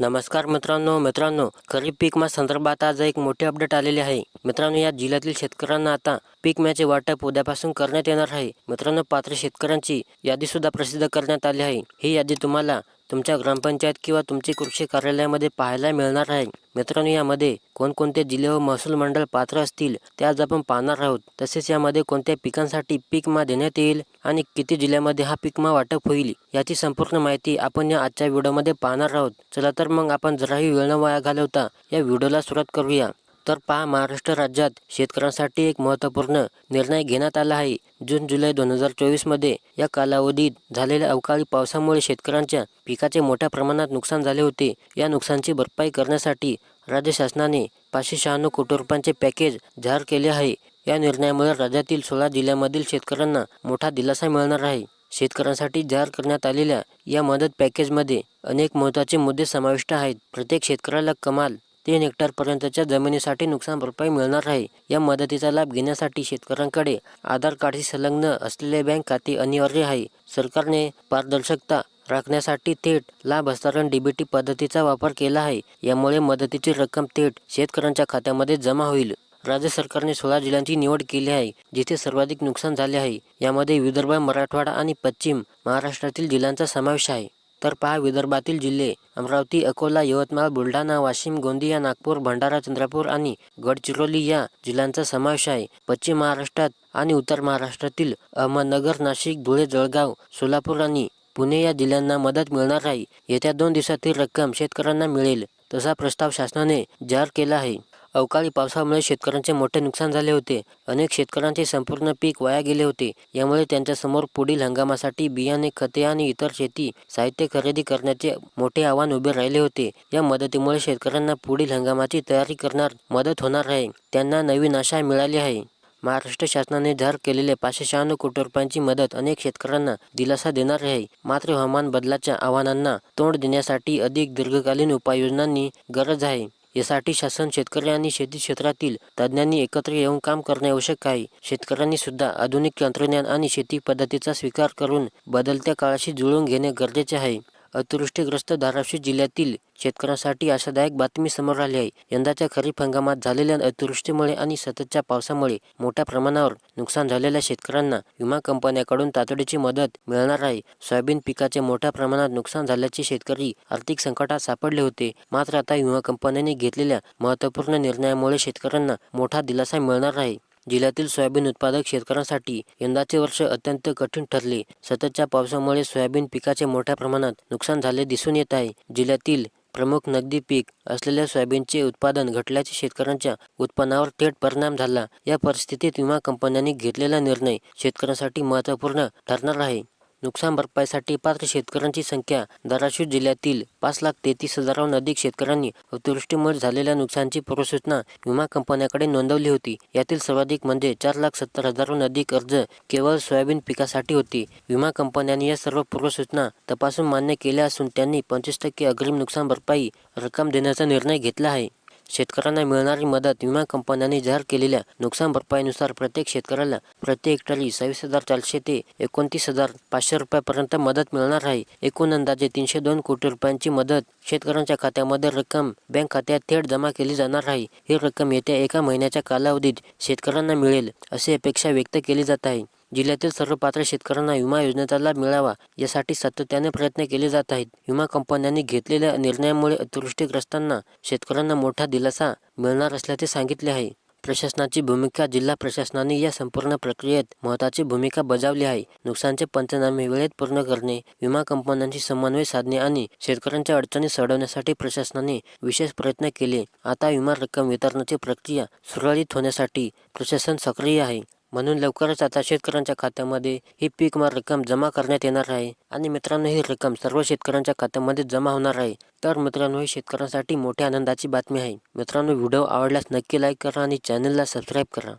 नमस्कार मित्रांनो मित्रांनो खरीप पीक मा संदर्भात आज एक मोठे अपडेट आलेले आहे. मित्रांनो या जिल्ह्यातील शेतकऱ्यांना आता पीक विम्याचे वाटप उद्यापासून करण्यात येणार आहे. मित्रांनो पात्र शेतकऱ्यांची यादी सुद्धा प्रसिद्ध करण्यात आली आहे. ही यादी तुम्हाला तुमच्या ग्रामपंचायत किंवा तुमचे कृषी कार्यालयामध्ये पाहायला मिळणार आहे. मित्रांनो यामध्ये कोणकोणते जिल्हे व महसूल मंडळ पात्र असतील ते आज आपण पाहणार आहोत. तसेच यामध्ये कोणत्या पिकांसाठी पीक मा देण्यात येईल आणि किती जिल्ह्यामध्ये हा पीक मा वाटप होईल याची संपूर्ण माहिती आपण या आजच्या व्हिडिओमध्ये पाहणार आहोत. चला तर मग आपण जराही वेळ न वाया घालवता या व्हिडिओला सुरुवात करूया. तर पहा महाराष्ट्र राज्यात शेतकऱ्यांसाठी एक महत्त्वपूर्ण निर्णय घेण्यात आला आहे. जून जुलै दोन हजार चोवीसमध्ये या कालावधीत झालेल्या अवकाळी पावसामुळे शेतकऱ्यांच्या पिकाचे मोठ्या प्रमाणात नुकसान झाले होते. या नुकसानची भरपाई करण्यासाठी राज्य शासनाने पाचशे शहाण्णव कोटी रुपयांचे पॅकेज जाहीर केले आहे. या निर्णयामुळे राज्यातील सोळा जिल्ह्यांमधील शेतकऱ्यांना मोठा दिलासा मिळणार आहे. शेतकऱ्यांसाठी जाहीर करण्यात आलेल्या या मदत पॅकेजमध्ये अनेक महत्त्वाचे मुद्दे समाविष्ट आहेत. प्रत्येक शेतकऱ्याला कमाल तीन हेक्टरपर्यंतच्या जमिनीसाठी नुकसान भरपाई मिळणार आहे. या मदतीचा लाभ घेण्यासाठी शेतकऱ्यांकडे आधार कार्डशी संलग्न असलेले बँक खाते अनिवार्य आहे. सरकारने पारदर्शकता राखण्यासाठी थेट लाभ हस्तांतरण डीबीटी पद्धतीचा वापर केला आहे. यामुळे मदतीची रक्कम थेट शेतकऱ्यांच्या खात्यामध्ये जमा होईल. राज्य सरकारने सोळा जिल्ह्यांची निवड केली आहे जिथे सर्वाधिक नुकसान झाले आहे. यामध्ये विदर्भ मराठवाडा आणि पश्चिम महाराष्ट्रातील जिल्ह्यांचा समावेश आहे. तर पहा विदर्भातील जिल्हे अमरावती अकोला यवतमाळ बुलढाणा वाशिम गोंदिया नागपूर भंडारा चंद्रपूर आणि गडचिरोली या जिल्ह्यांचा समावेश आहे. पश्चिम महाराष्ट्रात आणि उत्तर महाराष्ट्रातील अहमदनगर नाशिक धुळे जळगाव सोलापूर आणि पुणे या जिल्ह्यांना मदत मिळणार आहे. येत्या दोन दिवसात ही रक्कम शेतकऱ्यांना मिळेल तसा प्रस्ताव शासनाने जाहीर केला आहे. अवकाळी पावसामुळे शेतकऱ्यांचे मोठे नुकसान झाले होते. अनेक शेतकऱ्यांचे संपूर्ण पीक वाया गेले होते. यामुळे त्यांच्यासमोर पुढील हंगामासाठी बियाणे खते आणि इतर शेती साहित्य खरेदी करण्याचे मोठे आव्हान उभे राहिले होते. या मदतीमुळे शेतकऱ्यांना पुढील हंगामाची तयारी करणार मदत होणार आहे. त्यांना नवीन आशा मिळाली आहे. महाराष्ट्र शासनाने जाहीर केलेले पाचशे शहाण्णव कोटी रुपयांची मदत अनेक शेतकऱ्यांना दिलासा देणार आहे. मात्र हवामान बदलाच्या आव्हानांना तोंड देण्यासाठी अधिक दीर्घकालीन उपाययोजनांनी गरज आहे. यासाठी शासन शेतकरी आणि शेती क्षेत्रातील तज्ज्ञांनी एकत्र येऊन काम करणे आवश्यक आहे. शेतकऱ्यांनी सुद्धा आधुनिक तंत्रज्ञान आणि शेती पद्धतीचा स्वीकार करून बदलत्या काळाशी जुळवून घेणे गरजेचे आहे. अतिवृष्टीग्रस्त धाराशिव जिल्ह्यातील शेतकऱ्यांसाठी आशादायक बातमी समोर आली आहे. यंदाच्या खरीप हंगामात झालेल्या अतिवृष्टीमुळे आणि सततच्या पावसामुळे मोठ्या प्रमाणावर नुकसान झालेल्या शेतकऱ्यांना विमा कंपन्याकडून तातडीची मदत मिळणार आहे. सोयाबीन पिकाचे मोठ्या प्रमाणात नुकसान झाल्याचे शेतकरी आर्थिक संकटात सापडले होते. मात्र आता विमा कंपन्यांनी घेतलेल्या महत्त्वपूर्ण निर्णयामुळे शेतकऱ्यांना मोठा दिलासा मिळणार आहे. जिल्ह्यातील सोयाबीन उत्पादक शेतकऱ्यांसाठी यंदाचे वर्ष अत्यंत कठीण ठरले. सततच्या पावसामुळे सोयाबीन पिकाचे मोठ्या प्रमाणात नुकसान झाले दिसून येत आहे. जिल्ह्यातील प्रमुख नगदी पीक असलेल्या सोयाबीनचे उत्पादन घटल्याचे शेतकऱ्यांच्या उत्पन्नावर थेट परिणाम झाला. या परिस्थितीत विमा कंपन्यांनी घेतलेला निर्णय शेतकऱ्यांसाठी महत्त्वपूर्ण ठरणार आहे. नुकसान भरपाईसाठी पात्र शेतकऱ्यांची संख्या धाराशिव जिल्ह्यातील पाच लाख तेहतीस हजाराहून अधिक शेतकऱ्यांनी अतिवृष्टीमुळे झालेल्या नुकसानची पूर्वसूचना विमा कंपन्याकडे नोंदवली होती. यातील सर्वाधिक म्हणजे चार लाख सत्तर हजारहून अधिक अर्ज केवळ सोयाबीन पिकासाठी होती. विमा कंपन्यांनी या सर्व पूर्वसूचना तपासून मान्य केल्या असून त्यांनी पंचवीस टक्के अग्रिम नुकसान भरपाई रक्कम देण्याचा निर्णय घेतला आहे. शेतकऱ्यांना मिळणारी मदत विमा कंपन्यांनी जाहीर केलेल्या नुकसान भरपाईनुसार प्रत्येक शेतकऱ्याला प्रति हेक्टरी सव्वीस हजार चारशे ते एकोणतीस हजार पाचशे रुपयापर्यंत मदत मिळणार आहे. एकूण अंदाजे तीनशे दोन कोटी रुपयांची मदत शेतकऱ्यांच्या खात्यामध्ये रक्कम बँक खात्यात थेट जमा केली जाणार आहे. ही रक्कम येत्या एका महिन्याच्या कालावधीत शेतकऱ्यांना मिळेल अशी अपेक्षा व्यक्त केली जात आहे. जिल्ह्यातील सर्व पात्र शेतकऱ्यांना विमा योजनेचा लाभ मिळावा यासाठी सातत्याने प्रयत्न केले जात आहेत. विमा कंपन्यांनी घेतलेल्या निर्णयामुळे अतिवृष्टीग्रस्तांना शेतकऱ्यांना मोठा दिलासा मिळणार असल्याचे सांगितले आहे. प्रशासनाची भूमिका जिल्हा प्रशासनाने या संपूर्ण प्रक्रियेत महत्त्वाची भूमिका बजावली आहे. नुकसानचे पंचनामे वेळेत पूर्ण करणे विमा कंपन्यांशी समन्वय साधणे आणि शेतकऱ्यांच्या अडचणी सोडवण्यासाठी प्रशासनाने विशेष प्रयत्न केले. आता विमा रक्कम वितरणाची प्रक्रिया सुरळीत होण्यासाठी प्रशासन सक्रिय आहे. म्हणून लवकरच आता शेतकऱ्यांच्या खात्यामध्ये ही पीक विमा रक्कम जमा करण्यात येणार आहे आणि मित्रांनो ही रक्कम सर्व शेतकऱ्यांच्या खात्यामध्ये जमा होणार आहे. तर मित्रांनो ही शेतकऱ्यांसाठी मोठ्या आनंदाची बातमी आहे. मित्रांनो व्हिडिओ आवडल्यास नक्की लाईक करा आणि चॅनलला सबस्क्राईब करा.